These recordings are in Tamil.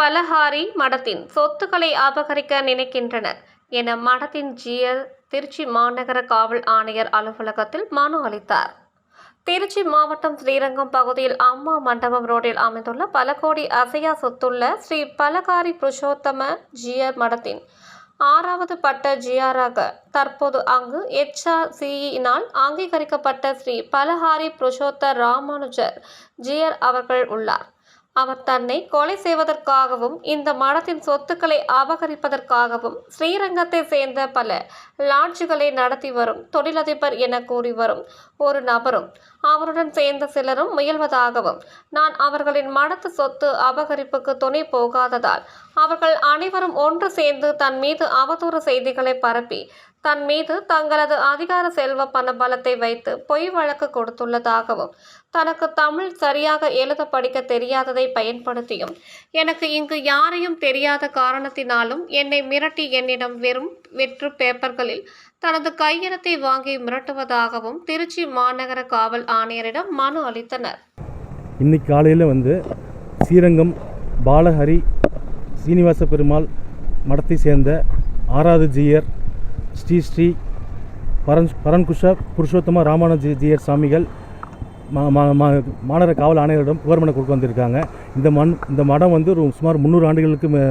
பலஹாரி மடத்தின் சொத்துக்களை அபகரிக்க நினைக்கின்றனர் என மடத்தின் ஜியர் திருச்சி மாநகர காவல் ஆணையர் அலுவலகத்தில் மனு அளித்தார். திருச்சி மாவட்டம் ஸ்ரீரங்கம் பகுதியில் அம்மா மண்டபம் ரோடில் அமைந்துள்ள பல கோடி அசையா சொத்துள்ள ஸ்ரீ பலகாரி புருஷோத்தம ஜியர் மடத்தின் ஆறாவது பட்ட ஜிஆராக தற்போது அங்கு எச்ஆர்சியினால் அங்கீகரிக்கப்பட்ட ஸ்ரீ பலஹாரி புருஷோத்த ராமானுஜர் ஜிஆர் அவர்கள் உள்ளார். அவர் தன்னை கொலை செய்வதற்காகவும் இந்த மடத்தின் சொத்துக்களை அபகரிப்பதற்காகவும் ஸ்ரீரங்கத்தை சேர்ந்த பல லாட்ஜுகளை நடத்தி வரும் தொழிலதிபர் என கூறி வரும் ஒரு நபரும் அவருடன் சேர்ந்த சிலரும் முயல்வதாகவும் நான் அவர்களின் மடத்து சொத்து அபகரிப்புக்கு துணை போகாததால் அவர்கள் அனைவரும் ஒன்று சேர்ந்து தன் மீது அவதூறு செய்திகளை பரப்பி தன் மீது தங்களது அதிகார செல்வ பண பலத்தை வைத்து பொய் வழக்கு கொடுத்துள்ளதாகவும் தனக்கு தமிழ் சரியாக எழுத படிக்க தெரியாததை பயன்படுத்தியும் எனக்கு இங்கு யாரையும் தெரியாத காரணத்தினாலும் என்னை மிரட்டி என்னிடம் வெறும் வெற்று பேப்பர்களில் தனது கையெழுத்தை வாங்கி மிரட்டுவதாகவும் திருச்சி மாநகர காவல் ஆணையரிடம் மனு அளித்தனர். இன்னைக்கு காலையில் வந்து ஸ்ரீரங்கம் பாலஹரி சீனிவாச பெருமாள் மடத்தை சேர்ந்த ஆறாவது ஜீயர் ஸ்ரீ ஸ்ரீ பரன் பரன்குஷ புருஷோத்தம ராமானுஜி ஜியர் சாமிகள். மாநகர காவல் ஆணையரிடம் புகார் மனு கொடுக்க வந்திருக்காங்க. இந்த மண் இந்த மடம் வந்து ஒரு சுமார் முந்நூறு ஆண்டுகளுக்கு மே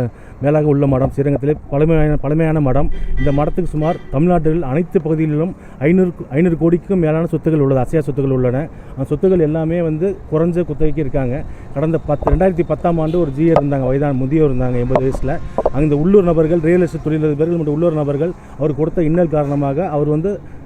மேலாக உள்ள மடம். ஸ்ரீரங்கத்திலே பழமையான பழமையான மடம். இந்த மடத்துக்கு சுமார் தமிழ்நாட்டில் அனைத்து பகுதிகளிலும் ஐநூறு ஐநூறு கோடிக்கும் மேலான சொத்துக்கள் உள்ளது. அசையா சொத்துக்கள் உள்ளன. அந்த சொத்துக்கள் எல்லாமே வந்து குறைஞ்ச குத்தகைக்கு இருக்காங்க. கடந்த பத்து ரெண்டாயிரத்தி பத்தாம் ஆண்டு ஒரு ஜியர் இருந்தாங்க. வயதான முதியோர் இருந்தாங்க எண்பது வயசில். அந்த உள்ளூர் நபர்கள் ரியல் எஸ்டேட் தொழிலதிபர்கள் மற்றும் உள்ளூர் நபர்கள் அவர் கொடுத்த இன்னல் காரணமாக அவர் வந்து